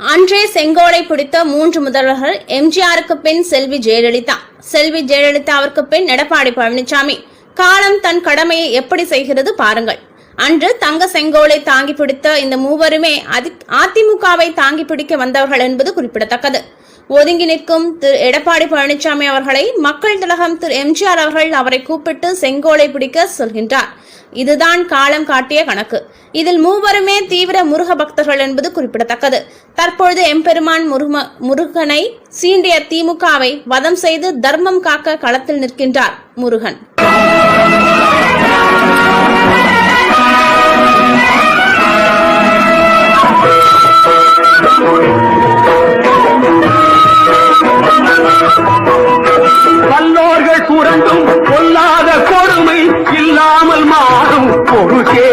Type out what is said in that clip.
அன்றே செங்கோலை பிடித்த மூன்று முதல்வர்கள் எம்ஜிஆருக்கு பின் செல்வி ஜெயலலிதா. செல்வி ஜெயலலிதாவிற்கு பின் எடப்பாடி பழனிசாமி. காலம் தன் கடமையை எப்படி செய்கிறது பாருங்கள். அன்று தங்க செங்கோலை தாங்கி பிடித்த இந்த மூவருமே அதிமுகவை தாங்கி பிடிக்க வந்தவர்கள் என்பது குறிப்பிடத்தக்கது. ஒதுங்கி நிற்கும் திரு எடப்பாடி பழனிசாமி அவர்களை மக்கள் திலகம் திரு எம்ஜிஆர் அவர்கள் அவரை கூப்பிட்டு செங்கோலை பிடிக்க சொல்கின்றார். இதுதான் காலம் காட்டிய கணக்கு. இதில் மூவருமே தீவிர முருக பக்தர்கள் என்பது குறிப்பிடத்தக்கது. தற்பொழுது எம்பெருமான் முருக முருகனை சீண்டிய திமுகவை வதம் செய்து தர்மம் காக்க களத்தில் நிற்கின்றார் முருகன். குரண்டும் பொல்லாத கொடுமை இல்லாமல் மாறும் பொருட்டே.